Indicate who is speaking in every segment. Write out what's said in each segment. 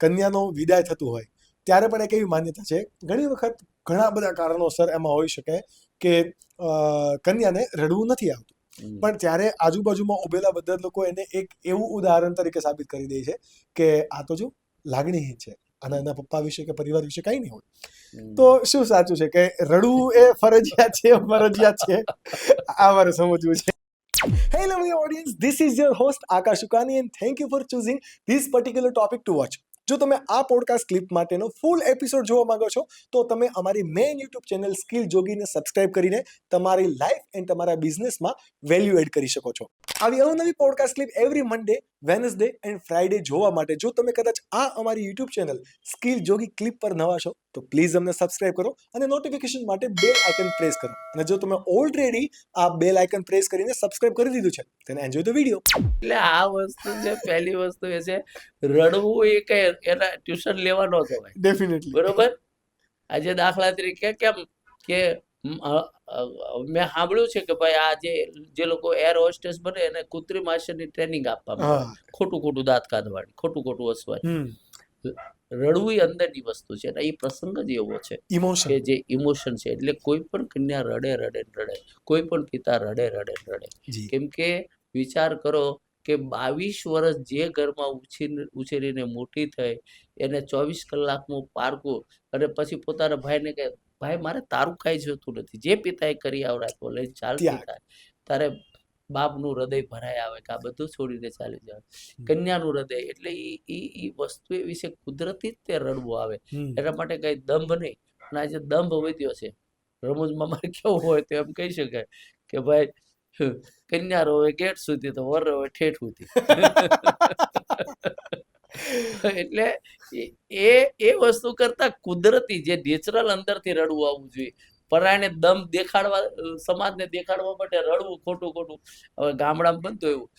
Speaker 1: કન્યાનો વિદાય થતું હોય. ત્યારે પણ એક એવી માન્યતા છે. ઘણી વખત ઘણા બધા કારણોસર એમાં હોઈ શકે કે કન્યાને રડવું નથી આવતું. પણ ત્યારે આજુબાજુમાં ઉભેલા બધા લોકો એને એક એવું ઉદાહરણ તરીકે સાબિત કરી દે છે કે આ તો જો લાગણીહીન છે. અને એના પપ્પા વિશે કે પરિવાર વિશે કઈ નહીં હોય. તો શું સાચું છે કે રડવું એ ફરજિયાત છે ફરજિયાત છે? આ મારે સમજવું છે. Hello, lovely audience. This is your host Akash Ukani, and thank you for choosing this particular topic to watch. જો તમે આ પોડકાસ્ટ ક્લિપ માટેનો ફૂલ એપિસોડ જોવા માંગો છો તો તમે અમારી મેઇન યુટ્યુબ ચેનલ સ્કિલ જોગીને સબસ્ક્રાઇબ કરીને તમારી લાઈફ એન્ડ તમારા બિઝનેસમાં વેલ્યુ એડ કરી શકો છો આવી અવનવી podcast clip every Monday Wednesday and Friday જોવા માટે. જો તમે કદાચ આ અમારી YouTube channel skill Jogi clip પર નવા છો તો પ્લીઝ અમને સબસ્ક્રાઇબ કરો અને નોટિફિકેશન માટે બેલ આઇકન પ્રેસ કરો. અને જો તમે ઓલરેડી આ બેલ આઇકન પ્રેસ કરીને સબસ્ક્રાઇબ કરી દીધું છે તેને એન્જોય ધ વીડિયો
Speaker 2: એટલે આ વસ્તુ જે પહેલી વસ્તુ એ છે રડવું એ કઈ એના ટ્યુશન લેવા ન જવાય
Speaker 1: ડેફિનેટલી
Speaker 2: બરોબર? આજે દાખલા તરીકે કેમ કે મ, સાંભળ્યું છે કે ભાઈ આ જે જે લોકો એર હોસ્ટેસ બને એને કૃત્રિમ આશયની ટ્રેનિંગ આપવામાં ખોટું ખોટું દાંત કાઢવાની ખોટું ખોટું હસવાય રડવું એ અંદરની વસ્તુ છે અને એ પ્રસંગ જ એવો છે કે જે ઇમોશન છે. એટલે કોઈ પણ કન્યા રડે રડે રડે. કોઈ પણ પિતા રડે રડે રડે. કેમ કે વિચાર કરો કે બાવીસ વર્ષ જે ઘરમાં ઉછીર ઉછેરીને મોટી થઈ એને ચોવીસ કલાકનું પારકું અને પછી પોતાના ભાઈને કહે ભાઈ મારે તારું કાંઈ જોતું નથી. જે પિતાએ કરી આવડાવ્યો લઈને ચાલતી. થાય તારે બાપનું હૃદય ભરાય આવે કે આ બધું છોડીને ચાલી જાય કન્યાનું હૃદય એટલે એ ઈ ઈ વસ્તુ એ વિશે કુદરતી જ તે રડવું આવે.
Speaker 1: એટલા
Speaker 2: એના માટે કઈ દંભ નહીં. અને આજે દંભ વધ્યો છે રમૂજમાં મારે કેવું હોય તો એમ કહી શકાય કે ભાઈ કન્યા રોવે ગેટ સુધી તો વર રોવે ઠેઠ સુધી. એટલે એ- એ વસ્તુ કરતા કુદરતી જે નેચરલ અંદરથી રડવું આવવું જોઈએ. પરાયણે દમ દેખાડવા સમાજને દેખાડવા માટે રડવું ખોટું ખોટું. હવે ગામડામાં બનતું એવું.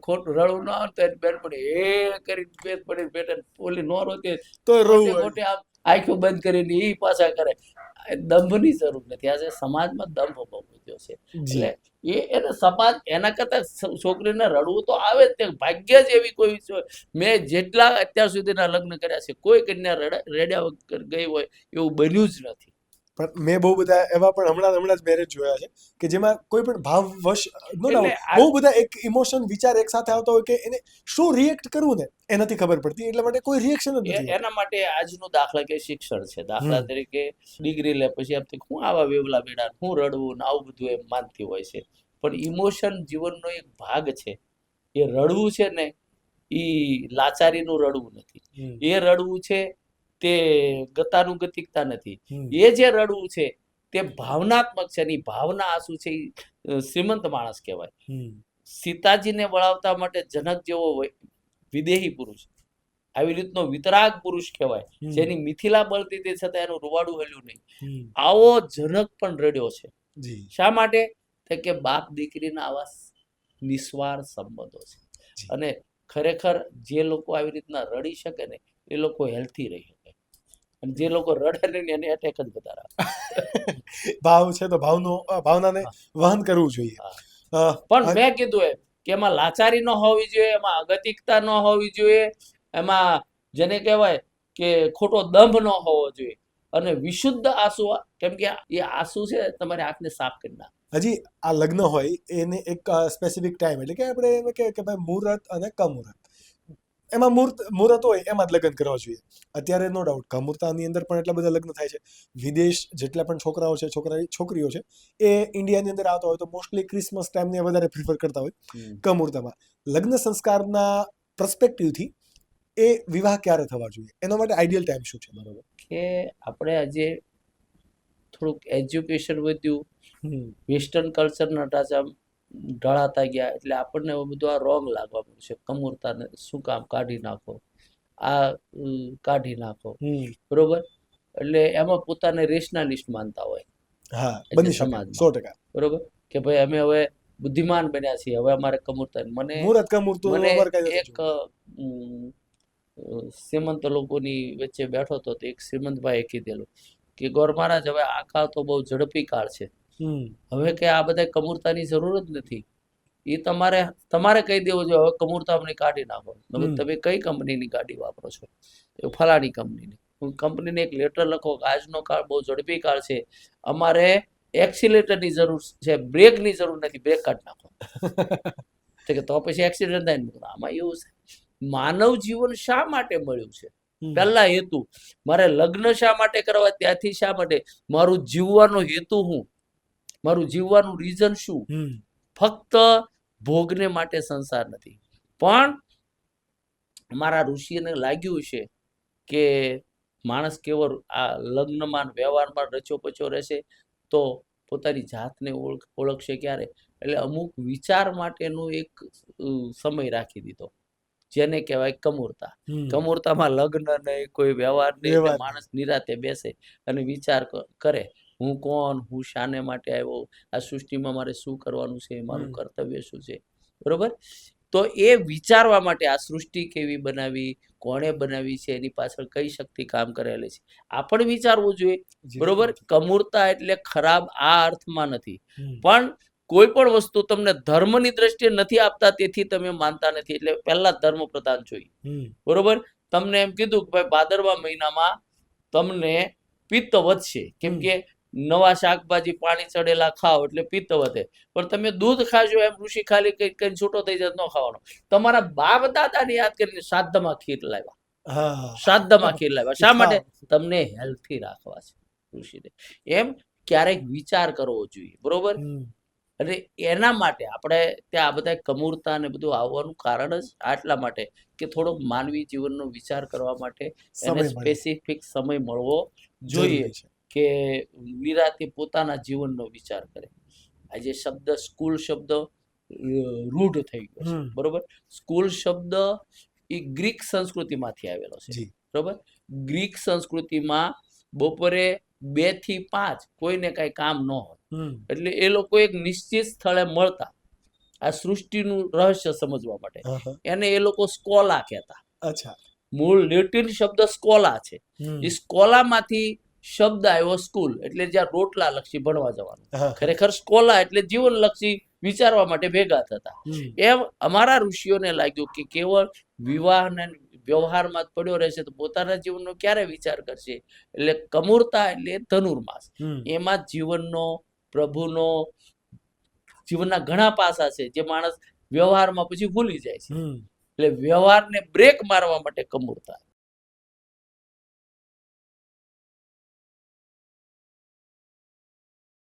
Speaker 2: ખોટું રડવું ના આવે તો બેન પડી એ કરી બેન પડી બેઠા ઓલી નો રોતે
Speaker 1: તો રડવું
Speaker 2: મોટે આમ આંખો બંધ કરીને એ પાછા કરે. દંભની જરૂર નથી. આજે સમાજમાં દંભ બહુ છે. એટલે એ એને સમાજ એના કરતા છોકરીને રડવું તો આવે જ ભાગ્ય જ એવી કોઈ મેં જેટલા અત્યાર સુધીના લગ્ન કર્યા છે કોઈ કન્યા રડ રેડ્યા ગઈ હોય એવું બન્યું જ નથી.
Speaker 1: પણ મેં બહુ બધા એવા પણ હમણાં હમણાં જ મેરેજ જોયા છે કે જેમાં કોઈ પણ ભાવવશ નો
Speaker 2: ના
Speaker 1: બહુ બધા એક ઇમોશન વિચાર એક સાથે આવતા હોય કે એને શું રિએક્ટ કરવું ને એ નથી ખબર પડતી એટલા માટે કોઈ રિએક્શન જ નથી.
Speaker 2: એના માટે આજનું દાખલા કે શિક્ષણ છે. દાખલા તરીકે ડિગ્રી લે પછી એમ હું આવા વેવલા બેડા હું રડવું ને આવું બધું એમ માનતી હોય છે. પણ ઇમોશન જીવનનો એક ભાગ છે. એ રડવું છે ને એ લાચારીનું રડવું નથી. એ રડવું છે તે ગતાનુગતિકતા નથી. એ જે રડવું છે તે ભાવનાત્મક છે અને ભાવના આંસુ છે એ શ્રીમંત માણસ કહેવાય. સીતાજીને વળાવતા માટે જનક જેવો વિદેહી પુરુષ. આવી રીતનો વિતરાગ પુરુષ કહેવાય. જેની મિથિલા બળતી તે છતાં એનું રૂવાડું હલ્યું નહીં. આવો જનક પણ રડ્યો છે. શા માટે? તો કે બાપ દીકરીના આવા નિસ્વાર સંબંધો છે. અને ખરેખર જે લોકો આવી રીતના રડી શકે ને એ લોકો હેલ્થી રહી. અને જે લોકો રડે ને એને એટેક જ બધા
Speaker 1: ભાવ છે તો ભાવનો ભાવનાને વહન કરવું જોઈએ.
Speaker 2: પણ. મેં કીધું એમ કે એમાં લાચારી ન હોવી જોઈએ એમાં અગતિકતા ન હોવી જોઈએ એમાં જેને કહેવાય કે ખોટો દંભ ન હોવો જોઈએ. અને વિશુદ્ધ આંસુ કેમ કે એ આંસુ છે તમારી આંખને સાફ કરી નાખે.
Speaker 1: હજી આ લગ્ન હોય એને એક સ્પેસિફિક ટાઈમ એટલે કે આપણે એમ કે કે ભાઈ મુહૂર્ત અને કમુહૂર્ત. એમાં મુહૂર્ત મુહૂર્ત હોય એમાં જ લગ્ન કરવા જોઈએ. અત્યારે નો ડાઉટ કમુહૂર્તાની અંદર પણ એટલા બધા લગ્ન થાય છે. વિદેશ જેટલા પણ છોકરાઓ છે છોકરા છોકરીઓ છે એ ઇન્ડિયાની અંદર આવતા હોય તો મોસ્ટલી ક્રિસમસ ટાઈમને વધારે પ્રિફર કરતા હોય કમુહૂર્તમાં લગ્ન સંસ્કારના પ્રસ્પેક્ટિવથી એ વિવાહ ક્યારે થવા જોઈએ? એના માટે આઈડિયલ ટાઈમ શું છે? બરોબર.
Speaker 2: કે આપણે આજે થોડુંક એજ્યુકેશન વધ્યું. વેસ્ટર્ન કલ્ચરના ઢાંચા ઢળાતા ગયા એટલે આપણને એવું બધું આ રોંગ લાગવા મળ્યું છે. કમૂરતાને શું કામ કાઢી નાખો? આ કાઢી નાખો. બરોબર? એટલે એમાં પોતાને રેશનાલિસ્ટ માનતા હોય.
Speaker 1: હા શકે. સો ટકા.
Speaker 2: બરોબર? કે ભાઈ અમે હવે બુદ્ધિમાન બન્યા છીએ. હવે અમારે કમૂરતા મને મને એક શ્રીમંત લોકોની વચ્ચે બેઠો હતો તો એક શ્રીમંતભાઈએ કીધેલું કે ગોર મહારાજ હવે આ કાળ તો બહુ ઝડપી કાળ છે. હવે કે આ બધા કમૂરતાની જરૂર જ નથી. એ તમારે તમારે કહી દેવું જોઈએ હવે કમૂરતા અમને કાઢી નાખો. તમે કઈ કંપનીની ગાડી વાપરો છો? એ ફલાણી કંપનીની. હું કંપનીને એક લેટર લખો કે આજનો કાળ બહુ ઝડપી કાળ છે. અમારે એક્સિલેટરની જરૂર છે બ્રેકની જરૂર નથી બ્રેક કાઢી નાખો. તો કે તો પછી એક્સિડન્ટ થાય આમાં એવું છે. માનવ જીવન શા માટે મળ્યું છે. પહેલા હેતુ મારે લગ્ન શા માટે કરવા ત્યાંથી શા માટે? મારું જીવવાનો હેતુ શું મારું જીવવાનું રીઝન શું? ફક્ત ભોગને માટે સંસાર નથી. પણ મારા ઋષિને લાગ્યું છે કે માણસ કેવો આ લગ્નમાં વ્યવહારમાં રચો પચો રહેશે તો પોતાની જાતને ઓળખ ઓળખશે ક્યારે? એટલે અમુક વિચાર માટેનો એક સમય રાખી દીધો. જેને કહેવાય કમૂરતા. કમૂરતામાં લગ્ન નહીં કોઈ વ્યવહાર નહીં માણસ નિરાતે બેસે અને વિચાર કરે. હું કોણ? હું શાને માટે આવ્યો? આ સૃષ્ટિમાં મારે શું કરવાનું છે? મારું કર્તવ્ય શું છે? બરોબર? તો એ વિચારવા માટે આ સૃષ્ટિ કેવી બનાવી? કોણે બનાવી છે? એની પાછળ કઈ શક્તિ કામ કરેલી છે? આ પણ વિચારવું જોઈએ. બરોબર? કમૂરતા એટલે ખરાબ આ અર્થમાં નથી. પણ કોઈ પણ વસ્તુ તમને ધર્મની દ્રષ્ટિએ નથી આપતા તેથી તમે માનતા નથી. એટલે પહેલા ધર્મ પ્રધાન જોઈએ. બરોબર? તમને એમ કીધું કે ભાઈ ભાદરવા મહિનામાં તમને પિત્ત વધશે. કેમ કે નવા શાકભાજી પાણી ચડેલા ખાઓ એટલે પિત્ત વધે. પણ તમે દૂધ ખાજો એમ ઋષિ ખાલી કઈ કઈ છૂટો થઈ જાય ન ખાવાનો. તમારા બાપ દાદાને યાદ કરીને શ્રાદ્ધમાં ખીર લાવ્યા. શ્રાદ્ધમાં ખીર લાવ્યા. શા માટે? તમને હેલ્થી રાખવા છે ઋષિને. એમ ક્યારેક વિચાર કરવો જોઈએ બરોબર? અને એના માટે આપણે ત્યાં આ બધા કમૂરતા અને બધું આવવાનું કારણ જ આટલા માટે કે થોડોક માનવી જીવનનો વિચાર કરવા માટે એને સ્પેસિફિક સમય મળવો જોઈએ. કે નિરાતે પોતાના જીવનનો વિચાર કરે. આજે શબ્દ સ્કૂલ શબ્દ રૂઢ થઈ ગયો છે. બરોબર? સ્કૂલ શબ્દ એ ગ્રીક સંસ્કૃતિમાંથી આવેલો છે. બરોબર? ગ્રીક સંસ્કૃતિમાં બપોરે બેથી પાંચ કોઈને કઈ કામ ન હોય. એટલે એ લોકો એક નિશ્ચિત સ્થળે મળતા. આ સૃષ્ટિનું રહસ્ય સમજવા માટે. એને એ લોકો સ્કોલા કહેતા.
Speaker 1: અચ્છા.
Speaker 2: મૂળ લેટિન શબ્દ સ્કોલા છે. એ સ્કોલામાંથી શબ્દ આવ્યો સ્કૂલ એટલે જ્યાં રોટલા લક્ષી ભણવા જવાનું. ખરેખર સ્કોલા એટલે જીવનલક્ષી વિચારવા માટે ભેગા થતા. એમ અમારા ઋષિઓને લાગ્યું કે કેવળ વિવાહ ને વ્યવહારમાં જ પડ્યો રહેશે તો પોતાના જીવનનો ક્યારે વિચાર કરશે? એટલે કમૂરતા એટલે ધનુર્માસ. એમાં જીવનનો પ્રભુનો જીવનના ઘણા પાસા છે જે માણસ વ્યવહારમાં પછી ભૂલી જાય છે. એટલે વ્યવહારને બ્રેક મારવા માટે કમૂરતા.